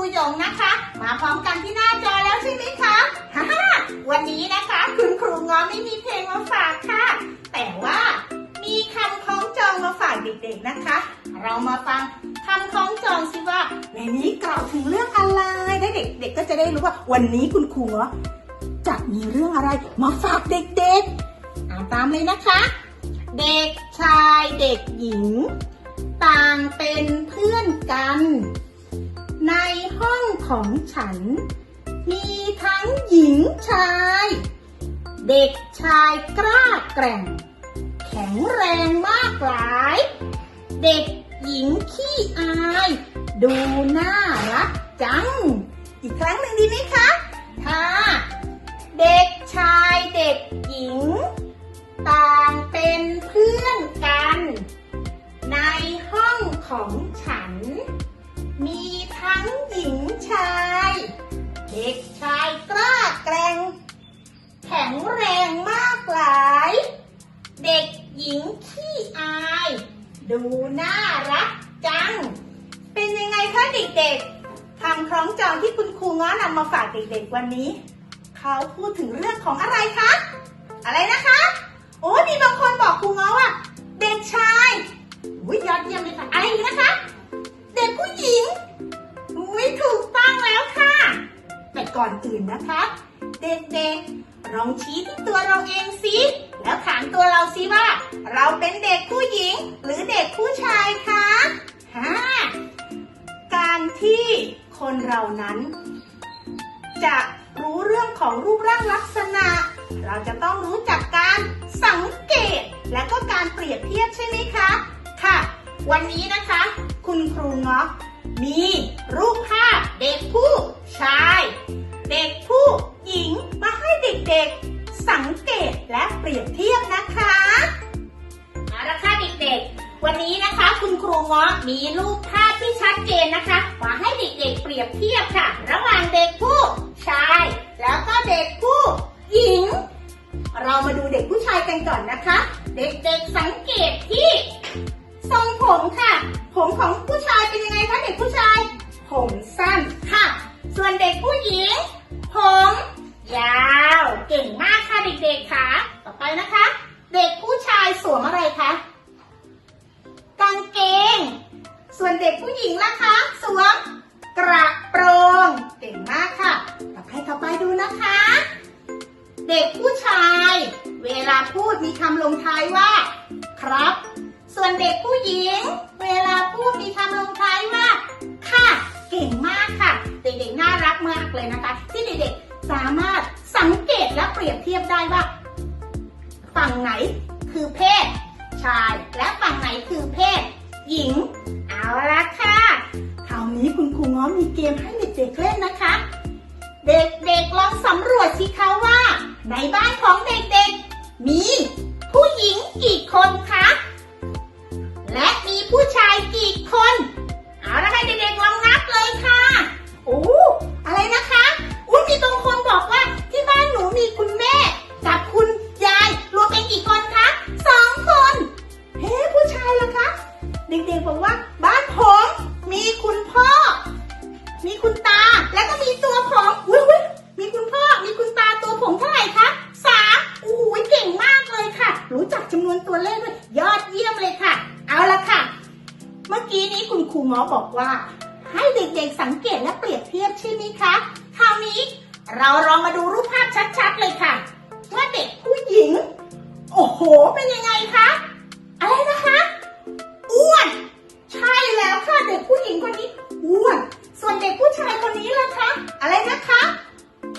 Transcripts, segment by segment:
รูหยงนะคะ มาพร้อมกันที่หน้าจอแล้วใช่ไหมคะฮ่าวันนี้นะคะ คุณครูง้อไม่มีเพลงมาฝากค่ะ แต่ว่ามีคำคล้องจองมาฝากเด็กๆนะคะ เรามาฟังคำคล้องจองสิว่าในนี้กล่าวถึงเรื่องอะไรได้เด็กๆก็จะได้รู้ว่า วันนี้คุณครูจะมีเรื่องอะไรมาฝากเด็กๆอ่านตามเลยนะคะ เด็กชายเด็กหญิง ต่างเป็นเพื่อนกัน ของฉัน มีทั้งหญิงชาย เด็กชายกล้าแกร่ง แข็งแรงมากหลาย เด็กหญิงขี้อาย ดูน่ารักจัง อีกครั้งหนึ่งดีไหมคะค่ะเด็กชายเด็กหญิง ต่างเป็นเพื่อนกัน ในห้องของฉัน ญิงชาย เด็กชายกล้าแกร่งแข็งแรงมากหลาย เด็กหญิงขี้อาย ดูน่ารักจัง เป็นยังไงคะเด็กๆคำคล้องจองที่คุณครูง้อนำมาฝากเด็กๆวันนี้ เขาพูดถึงเรื่องของอะไรคะ อะไรนะคะ โอ้มีบางคนบอกครูง้อว่า เด็กชาย อื่นนะคะ เด็กๆลองชี้ที่ตัวเราเองสิแล้วถามตัวเราสิว่า เราเป็นเด็กผู้หญิงหรือเด็กผู้ชายคะฮ่าการที่คนเรานั้น จะรู้เรื่องของรูปร่างลักษณะ เราจะต้องรู้จักการสังเกต และก็การเปรียบเทียบใช่ไหมคะ ค่ะ วันนี้นะคะ คุณครูเงาะมีรูปภาพเด็กผู้ชาย เด็กผู้หญิงมาให้เด็กๆ สังเกตและเปรียบเทียบนะคะเอาละค่ะเด็กๆ วันนี้นะคะ คุณครูเงาะมีรูปภาพที่ชัดเจนนะคะมาให้เด็กๆ เปรียบเทียบค่ะ ระหว่างเด็กผู้ชาย แล้วก็เด็กผู้หญิง เรามาดูเด็กผู้ชายกันก่อนนะคะ เด็กๆสังเกตที่ทรงผมค่ะ ผมของผู้ชายเป็นยังไงคะเด็กผู้ชาย ผมสั้นค่ะ ส่วนเด็กผู้หญิง ผม ยาว เก่งมากค่ะเด็กๆค่ะ ต่อไปนะคะ เด็กผู้ชายสวมอะไรคะ กางเกง ส่วนเด็กผู้หญิงล่ะคะ สวมกระโปรง เก่งมากค่ะ ต่อไปต่อไปดูนะคะ เด็กผู้ชาย เวลาพูดมีคำลงท้ายว่า ครับ ส่วนเด็กผู้หญิง เวลาพูดมีคำลงท้ายว่า ค่ะ เก่งมากค่ะ เด็กๆน่ารักมากเลยนะคะที่เด็กๆ สามารถสังเกตและเปรียบเทียบได้ว่า ฝั่งไหนคือเพศ ชายและฝั่งไหนคือเพศ หญิง เอาละค่ะคราวนี้คุณครูง้อมีเกมให้เด็กๆเล่นนะคะ เด็กๆลองสำรวจสิคะว่า ในบ้านของเด็กๆ มี รูหมอบอกว่า ให้เด็กๆสังเกตและเปรียบเทียบใช่ไหมคะคราวนี้เราลองมาดูรูปภาพชัดๆเลยค่ะ ว่าเด็กผู้หญิง โอ้โห เป็นยังไงคะ อะไรนะคะอ้วน ใช่แล้วค่ะเด็กผู้หญิงคนนี้อ้วน ส่วนเด็กผู้ชายคนนี้ล่ะคะ อะไรนะคะ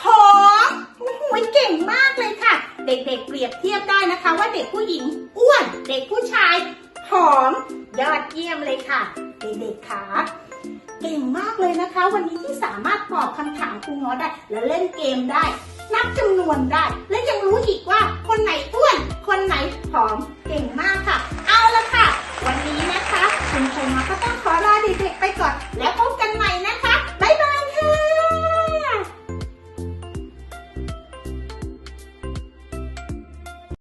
ผอมโอ้โหเก่งมากเลยค่ะ เด็กๆเปรียบเทียบได้นะคะ ว่าเด็กผู้หญิงอ้วน เด็กผู้ช เยี่ยมเลยค่ะเด็กๆค่ะเก่งมากเลยนะคะ วันนี้ที่สามารถตอบคำถามครูง้อได้ และเล่นเกมได้ นับจำนวนได้ และยังรู้อีกว่า คนไหนอ้วน คนไหนผอมเก่งมากค่ะ เอาละค่ะ วันนี้นะคะคุณครูง้อก็ต้องขอลาเด็กๆไป